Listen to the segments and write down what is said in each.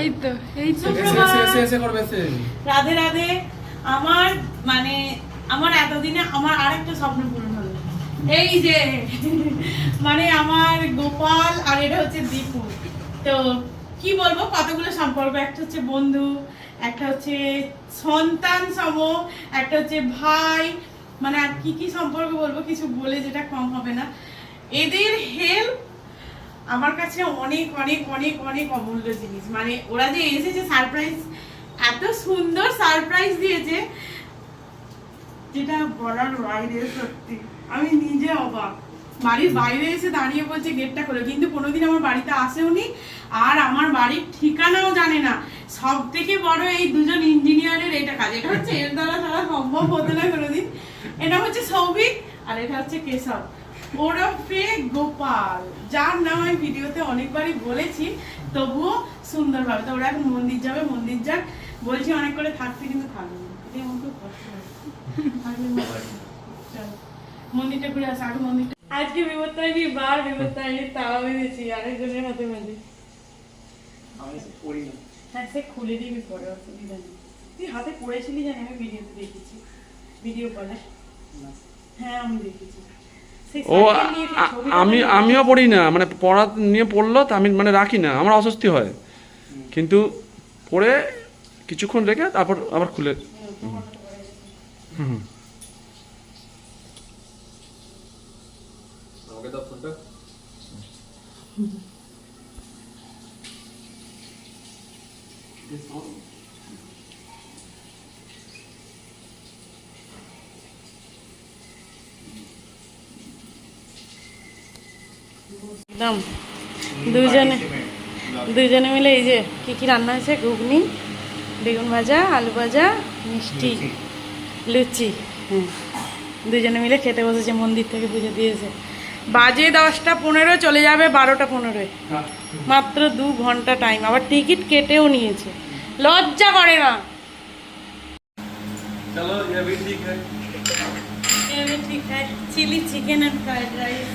এই তো এই তো রাধে রাধে আমার মানে আমার এতদিনে আমার আরেকটা স্বপ্ন পূরণ হলো। এই যে মানে আমার গোপাল আর এটা হচ্ছে দীপু। তো কি বলব কতগুলো সম্পর্ক? একটা হচ্ছে বন্ধু একটা হচ্ছে সন্তান সম একটা হচ্ছে ভাই। মানে আর কি কি সম্পর্ক বলব কিছু বলে যেটা কম হবে না। এদের হেল্প আমার কাছে অনেক অনেক অনেক অনেক অমূল্য জিনিস। মানে ওরা যে এসেছে সারপ্রাইজ এত সুন্দর সারপ্রাইজ দিয়েছে, যেটা বলার বাইরে সত্যি। আমি নিজে অবাক। বাড়ির বাইরে এসে দাঁড়িয়ে বলছে, গেটটা খোলো। কিন্তু কোনোদিন আমার বাড়িতে আসেওনি আর আমার বাড়ির ঠিকানাও জানে না। সব থেকে বড় এই দুজন ইঞ্জিনিয়ারের এটা কাজ। এটা হচ্ছে এর দ্বারা ছাড়া সম্ভব হতো না কোনোদিন। এটা হচ্ছে সৌভিক, আর এটা হচ্ছে কেশব। ওরফে গোপাল যার নাম আমি ভিডিওতে অনেকবারই বলেছি তবুও সুন্দরভাবে। তো ওরা এখন মন্দির যাবে মন্দির যাক। বলছি অনেক করে থাকতে কিন্তু থাকবে আমার খুব কষ্ট হয়। মন্দিরটা ঘুরে আসা আগে মন্দিরটা আজকে বিপত্তায়নি বার বিপত্তায়নি তাও বেঁধেছি আরেকজনের হাতে বেঁধে আমি পড়ি না। হ্যাঁ সে খুলে দিবি পরে অসুবিধা নেই। তুই হাতে পড়েছিলি জানি আমি ভিডিওতে দেখেছি। ভিডিও কলে। হ্যাঁ আমি দেখেছি। ও আমি আমিও পড়ি না মানে পড়া নিয়ে পড়ল তো আমি মানে রাখি না আমার অস্বস্তি হয়। কিন্তু পড়ে কিছুক্ষণ রেখে তারপর আবার খুলে। হুম। আমাকে দেখলাম দুজনে দুজনে মিলে এই যে কি কি রান্না হয়েছে? ঘুগনি বেগুন ভাজা আলু ভাজা মিষ্টি লুচি। হ্যাঁ দুজনে মিলে খেতে বসেছে মন্দির থেকে পুজো দিয়েছে। বাজে দশটা পনেরো চলে যাবে বারোটা পনেরো মাত্র দু ঘণ্টা টাইম আবার টিকিট কেটেও নিয়েছে। লজ্জা করে না। Chilli chicken and fried rice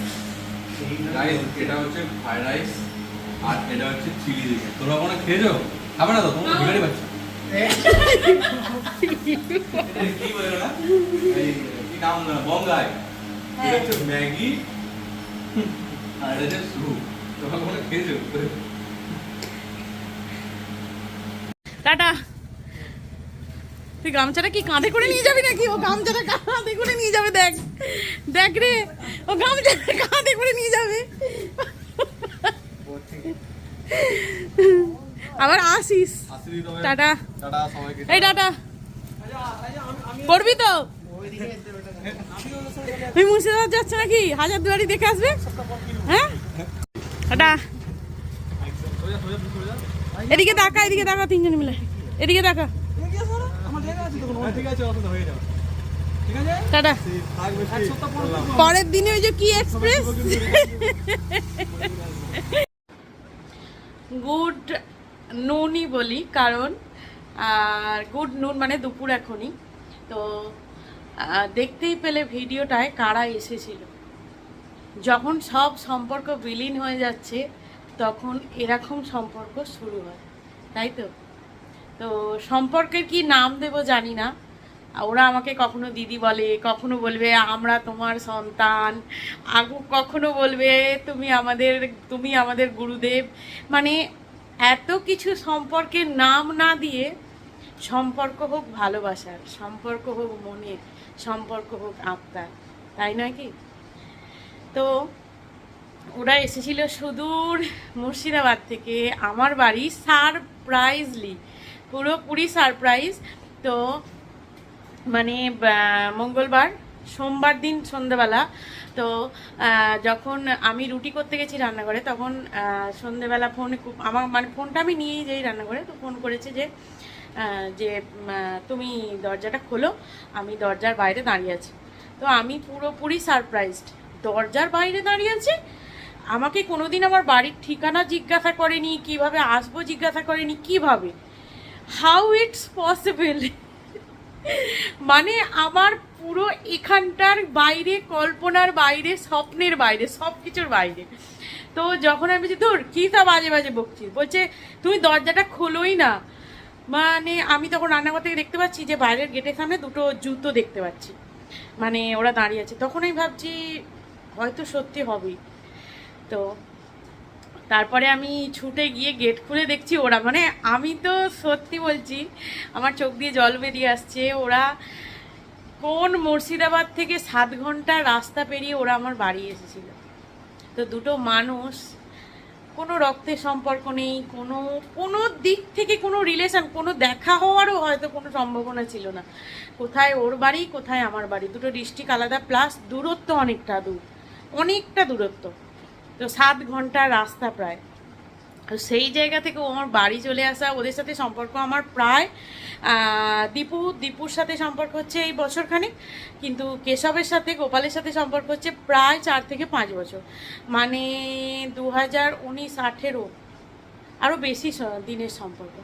guys এটা হচ্ছে ফ্রাইড রাইস আর এটা হচ্ছে চিলি চিকেন তোমরা কোনো খেয়েছো? খাবে না তো? তোমরা ভিখারি বাচ্চা কি বলে না কি নাম না বঙ্গাই। এটা হচ্ছে ম্যাগি আর এটা হচ্ছে স্যুপ তোমরা কোনো খেয়েছো? টাটা। তুই গামছাটা কি কাঁধে করে নিয়ে যাবি নাকি? ও গামছাটা কাঁধে করে নিয়ে যাবে, দেখ। দেখ রে, ও গামছাটা কাঁধে করে নিয়ে যাবে। আবার আসিস। টাটা। এই টাটা। করবি তো? তুই মুর্শিদাবাদ যাচ্ছে নাকি? হাজার দুয়ারি দেখে আসবে? হ্যাঁ? টাটা। এদিকে দেখা, এদিকে তাকা তিনজন মিলে। এদিকে তাকা ঠিক আছে অসুবিধা হয়ে যাবে ঠিক আছে পরের দিনে ওই যে কি এক্সপ্রেস গুড নুনই বলি, কারণ আর গুড নুন মানে দুপুর এখনই। তো দেখতেই পেলে ভিডিওটায় কারা এসেছিল। যখন সব সম্পর্ক বিলীন হয়ে যাচ্ছে, তখন এরকম সম্পর্ক শুরু হয়। তাই তো? তো সম্পর্কের কি নাম দেব জানি না। ওরা আমাকে কখনো দিদি বলে, কখনো বলবে, আমরা তোমার সন্তান। আগু কখনো বলবে, তুমি আমাদের তুমি আমাদের গুরুদেব। মানে এত কিছু সম্পর্কের নাম না দিয়ে সম্পর্ক হোক ভালোবাসার, সম্পর্ক হোক মনের, সম্পর্ক হোক আত্মার, তাই নয় কি? তো ওরা এসেছিল সুদূর মুর্শিদাবাদ থেকে। আমার বাড়ি সারপ্রাইজলি পুরোপুরি সারপ্রাইজ তো মানে মঙ্গলবার, সোমবার দিন সন্ধেবেলা। তো যখন আমি রুটি করতে গেছি রান্নাঘরে, তখন সন্ধেবেলা ফোনে আমার মানে ফোনটা আমি নিয়েই যাই রান্নাঘরে। তো ফোন করেছে যে যে তুমি দরজাটা খোলো, আমি দরজার বাইরে দাঁড়িয়ে আছি। তো আমি পুরোপুরি সারপ্রাইজড দরজার বাইরে দাঁড়িয়ে আছি? আমাকে কোনোদিন আমার বাড়ির ঠিকানা জিজ্ঞাসা করেনি, কীভাবে আসব জিজ্ঞাসা করেনি, কীভাবে? হাউ ইটস পসিবল মানে আমার পুরো এখানটার বাইরে, কল্পনার বাইরে, স্বপ্নের বাইরে সব কিছুর বাইরে। তো যখন আমি বলছি তোর কী তা বাজে বাজে বকছি? বলছে, তুমি দরজাটা খোলোই না। মানে আমি তখন রান্নাঘর থেকে দেখতে পাচ্ছি যে, বাইরের গেটের সামনে দুটো জুতো দেখতে পাচ্ছি। মানে ওরা দাঁড়িয়ে আছে। তখন আমি ভাবছি, হয়তো সত্যি হবেই। তো তারপরে আমি ছুটে গিয়ে গেট খুলে দেখছি ওরা। মানে আমি তো সত্যি বলছি, আমার চোখ দিয়ে জল বেরিয়ে আসছে। ওরা কোন মুর্শিদাবাদ থেকে সাত ঘণ্টা রাস্তা পেরিয়ে ওরা আমার বাড়ি এসেছিল। তো দুটো মানুষ, কোনো রক্তের সম্পর্ক নেই, কোনো কোনো দিক থেকে কোনো রিলেশন কোনো দেখা হওয়ারও হয়তো কোনো সম্ভাবনা ছিল না। কোথায় ওর বাড়ি, কোথায় আমার বাড়ি? দুটো ডিস্ট্রিক্ট আলাদা প্লাস দূরত্ব অনেকটা দূর, অনেকটা দূরত্ব। তো সাত ঘণ্টা রাস্তা প্রায়। তো সেই জায়গা থেকে আমার বাড়ি চলে আসা, ওদের সাথে সম্পর্ক আমার প্রায় দীপু, দীপুর সাথে সম্পর্ক হচ্ছে এই বছরখানেক, কিন্তু কেশবের সাথে, গোপালের সাথে সম্পর্ক হচ্ছে প্রায় চার থেকে পাঁচ বছর। মানে দু হাজার উনিশ আঠেরো আরও বেশি দিনের সম্পর্ক।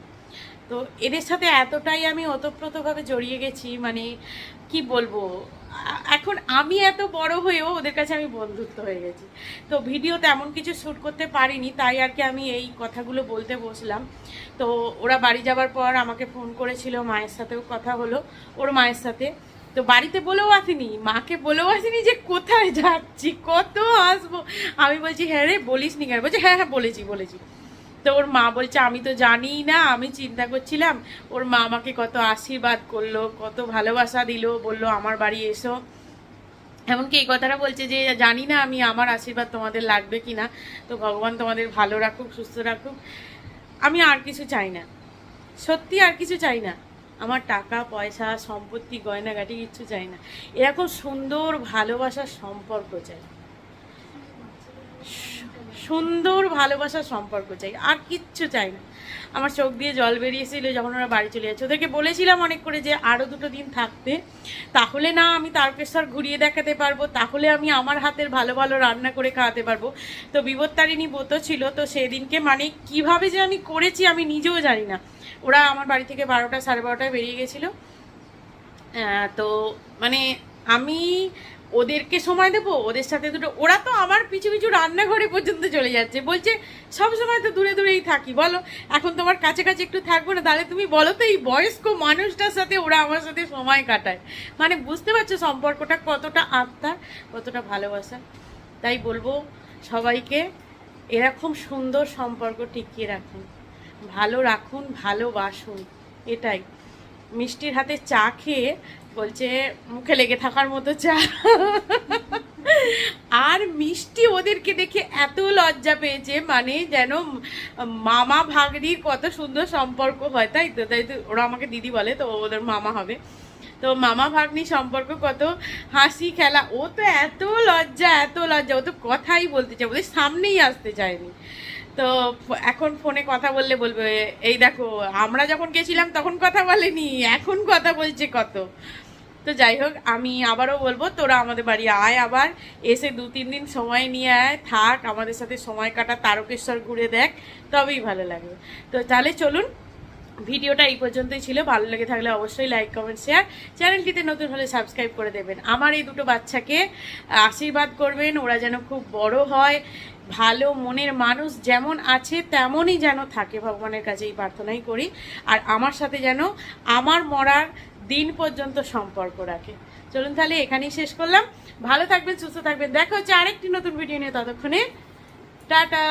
তো এদের সাথে এতটাই আমি ওতপ্রোতভাবে জড়িয়ে গেছি মানে কি বলব এখন আমি এত বড় হয়েও ওদের কাছে আমি বন্ধুত্ব হয়ে গেছি। তো ভিডিও তেমন কিছু শ্যুট করতে পারিনি, তাই আর কি আমি এই কথাগুলো বলতে বসলাম। তো ওরা বাড়ি যাবার পর আমাকে ফোন করেছিল, মায়ের সাথেও কথা হলো, ওর মায়ের সাথে। তো বাড়িতে বলেও আসিনি, মাকে বলেও আসিনি যে কোথায় যাচ্ছি, কত আসব আমি বলছি হ্যাঁ রে বলিস নি কেন? বলছি হ্যাঁ হ্যাঁ বলেছি বলেছি। তো ওর মা বলছে, আমি তো জানিই না, আমি চিন্তা করছিলাম। ওর মা আমাকে কত আশীর্বাদ করল, কত ভালোবাসা দিল, বলল, আমার বাড়ি এসো। এমনকি এই কথাটা বলছে যে, জানি না আমি আমার আশীর্বাদ তোমাদের লাগবে কি না তো ভগবান তোমাদের ভালো রাখুক, সুস্থ রাখুক। আমি আর কিছু চাই না। সত্যি আর কিছু চাই না। আমার টাকা, পয়সা, সম্পত্তি, গয়নাগাটি কিচ্ছু চাই না। এরকম সুন্দর ভালোবাসার সম্পর্ক চাই। সুন্দর ভালোবাসার সম্পর্ক চাই, আর কিচ্ছু চাই না। আমার চোখ দিয়ে জল বেরিয়েছিল যখন ওরা বাড়ি চলে যাচ্ছে। ওদেরকে বলেছিলাম অনেক করে যে আরও দুটো দিন থাকতে, তাহলে না আমি তারকেশ্বর ঘুরিয়ে দেখাতে পারব, তাহলে আমি আমার হাতের ভালো ভালো রান্না করে খাওয়াতে পারব। তো বিপত্তারিণী ব্রত ছিল, তো সেদিনকে মানে কীভাবে যে আমি করেছি আমি নিজেও জানি না। ওরা আমার বাড়ি থেকে বারোটা সাড়ে বারোটায় বেরিয়ে গেছিল। তো মানে আমি ওদেরকে সময় দেবো? ওদের সাথে দুটো ওরা তো আমার পিছু পিছু রান্নাঘরে পর্যন্ত চলে যাচ্ছে। বলছে, সব সময় তো দূরে দূরেই থাকি, বলো। এখন তোমার কাছে কাছে একটু থাকব না, তাহলে তুমি বলো তো, এই বয়স্ক মানুষটার সাথে ওরা আমার সাথে সময় কাটায়। মানে বুঝতে পারছ সম্পর্কটা কতটা আত্মার, কতটা ভালোবাসা। তাই বলব সবাইকে, এরকম সুন্দর সম্পর্ক টিকিয়ে রাখুন। ভালো রাখুন, ভালোবাসুন, এটাই। মিষ্টির হাতে চা খেয়ে বলছে, মুখে লেগে থাকার মতো চা। আর মিষ্টি ওদেরকে দেখে এত লজ্জা পেয়েছে মানে যেন মামা ভাগ্নির কত সুন্দর সম্পর্ক হয়, তাই তো? তাই তো ওরা আমাকে দিদি বলে, তো ওদের মামা হবে। তো মামা ভাগ্নি সম্পর্ক কত? হাসি, খেলা, ও তো এত লজ্জা এত লজ্জা, ও তো কথাই বলতে চায়, ওদের সামনেই আসতে চায়নি। তো এখন ফোনে কথা বললে বলবে, এই দেখো, আমরা যখন গেছিলাম তখন কথা বলেনি, এখন কথা বলছে কত? তো যাই হোক, আমি আবারও বলব, তোরা আমাদের বাড়ি আয় আবার, এসে দু তিন দিন সময় নিয়ে আয়, থাক, আমাদের সাথে সময় কাটা, তারকেশ্বর ঘুরে দেখ, তবেই ভালো লাগবে। তো তাহলে চলুন, ভিডিওটা এই পর্যন্তই ছিল, ভালো লেগে থাকলে অবশ্যই লাইক কমেন্ট শেয়ার চ্যানেলটিতে নতুন হলে সাবস্ক্রাইব করে দেবেন। আমার এই দুটো বাচ্চাকে আশীর্বাদ করবেন, ওরা যেন খুব বড় হয়, ভালো মনের মানুষ যেমন আছে, তেমনই যেন থাকে, ভগবানের কাছে এই প্রার্থনাই করি। আর আমার সাথে যেন আমার মরার দিন পর্যন্ত সম্পর্ক রাখে। চলুন তাহলে এখানেই শেষ করলাম। ভালো থাকবেন, সুস্থ থাকবেন। দেখা হচ্ছে আরেকটি নতুন ভিডিও নিয়ে। ততক্ষণে, টাটা!